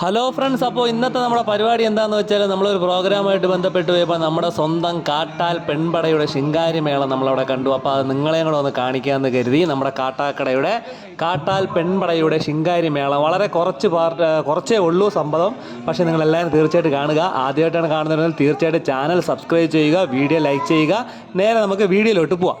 Hello friends അപ്പോൾ ഇന്നത്തെ നമ്മുടെ പരിപാടി എന്താണെന്ന് വെച്ചാൽ നമ്മളൊരു പ്രോഗ്രാമായിട്ട് ബന്ധപ്പെട്ട് പോയപ്പോൾ നമ്മുടെ സ്വന്തം കാട്ടാൽ പെൺപടയുടെ ശിങ്കാരി മേളം നമ്മളവിടെ കണ്ടു. അപ്പോൾ അത് നിങ്ങളെയും കൂടെ ഒന്ന് കാണിക്കാമെന്ന് കരുതി നമ്മുടെ കാട്ടാക്കടയുടെ കാട്ടാൽ പെൺപടയുടെ ശിങ്കാരി മേളം. വളരെ കുറച്ച് പാർട്ട് കുറച്ചേ ഉള്ളൂ സംഭവം. പക്ഷേ നിങ്ങളെല്ലാവരും തീർച്ചയായിട്ടും കാണുക. ആദ്യമായിട്ടാണ് കാണുന്നതെങ്കിൽ തീർച്ചയായിട്ടും ചാനൽ സബ്സ്ക്രൈബ് ചെയ്യുക വീഡിയോ ലൈക്ക് ചെയ്യുക. നേരെ നമുക്ക് വീഡിയോയിലോട്ട് പോവാം.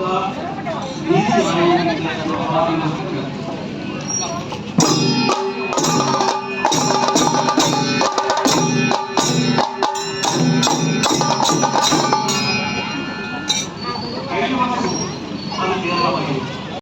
ीति